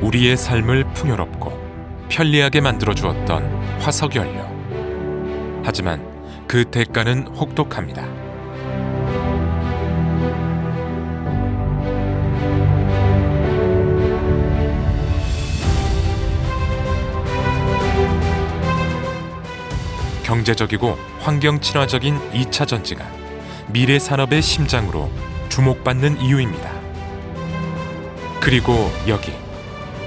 우리의 삶을 풍요롭고 편리하게 만들어 주었던 화석 연료. 하지만 그 대가는 혹독합니다. 경제적이고 환경 친화적인 2차 전지가 미래 산업의 심장으로 주목받는 이유입니다. 그리고 여기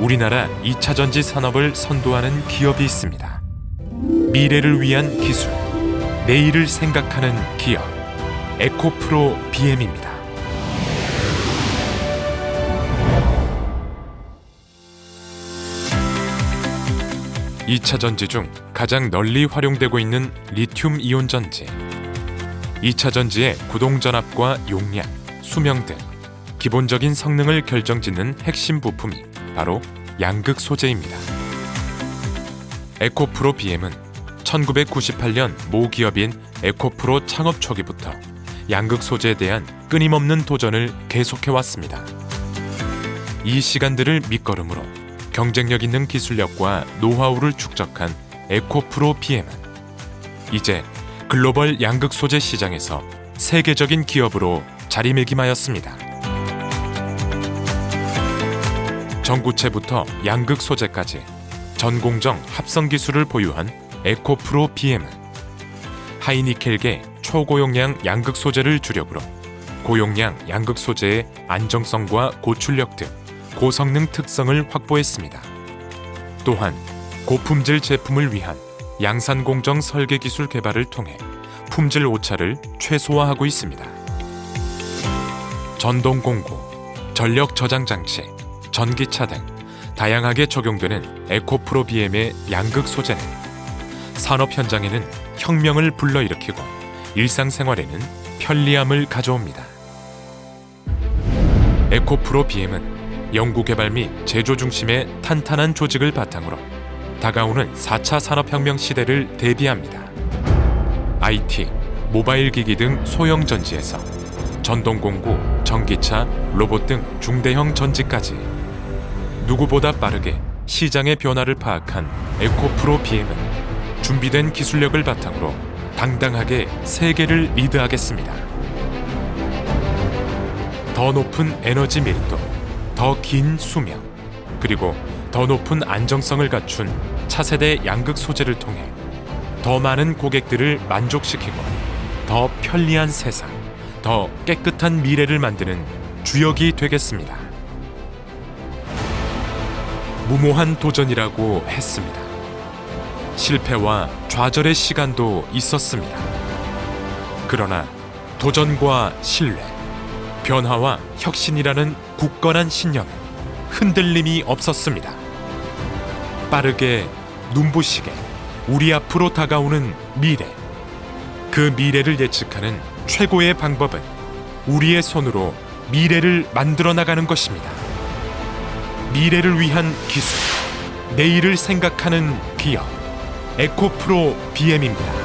우리나라 2차 전지 산업을 선도하는 기업이 있습니다. 미래를 위한 기술, 내일을 생각하는 기업, 에코프로 BM입니다. 이차 전지 중 가장 널리 활용되고 있는 리튬 이온 전지. 2차 전지의 구동 전압과 용량, 수명 등 기본적인 성능을 결정짓는 핵심 부품이 바로 양극 소재입니다. 에코프로 BM은 1998년 모 기업인 에코프로 창업 초기부터 양극 소재에 대한 끊임없는 도전을 계속해 왔습니다. 이 시간들을 밑거름으로 경쟁력 있는 기술력과 노하우를 축적한 에코프로 BM은 이제 글로벌 양극 소재 시장에서 세계적인 기업으로 자리매김하였습니다. 전구체부터 양극 소재까지 전공정 합성 기술을 보유한 에코프로 BM은 하이니켈계 초고용량 양극 소재를 주력으로 고용량 양극 소재의 안정성과 고출력 등 고성능 특성을 확보했습니다. 또한 고품질 제품을 위한 양산 공정 설계 기술 개발을 통해 품질 오차를 최소화하고 있습니다. 전동 공구, 전력 저장 장치, 전기차 등 다양하게 적용되는 에코프로 BM의 양극 소재는 산업 현장에는 혁명을 불러일으키고 일상생활에는 편리함을 가져옵니다. 에코프로 BM은 연구 개발 및 제조 중심의 탄탄한 조직을 바탕으로 다가오는 4차 산업혁명 시대를 대비합니다. IT, 모바일 기기 등 소형 전지에서 전동 공구, 전기차, 로봇 등 중대형 전지까지 누구보다 빠르게 시장의 변화를 파악한 에코프로 BM은 준비된 기술력을 바탕으로 당당하게 세계를 리드하겠습니다. 더 높은 에너지 밀도, 더 긴 수명, 그리고 더 높은 안정성을 갖춘 차세대 양극 소재를 통해 더 많은 고객들을 만족시키고 더 편리한 세상, 더 깨끗한 미래를 만드는 주역이 되겠습니다. 무모한 도전이라고 했습니다. 실패와 좌절의 시간도 있었습니다. 그러나 도전과 신뢰, 변화와 혁신이라는 굳건한 신념은 흔들림이 없었습니다. 빠르게 눈부시게 우리 앞으로 다가오는 미래. 그 미래를 예측하는 최고의 방법은 우리의 손으로 미래를 만들어 나가는 것입니다. 미래를 위한 기술, 내일을 생각하는 기업, 에코프로 BM입니다.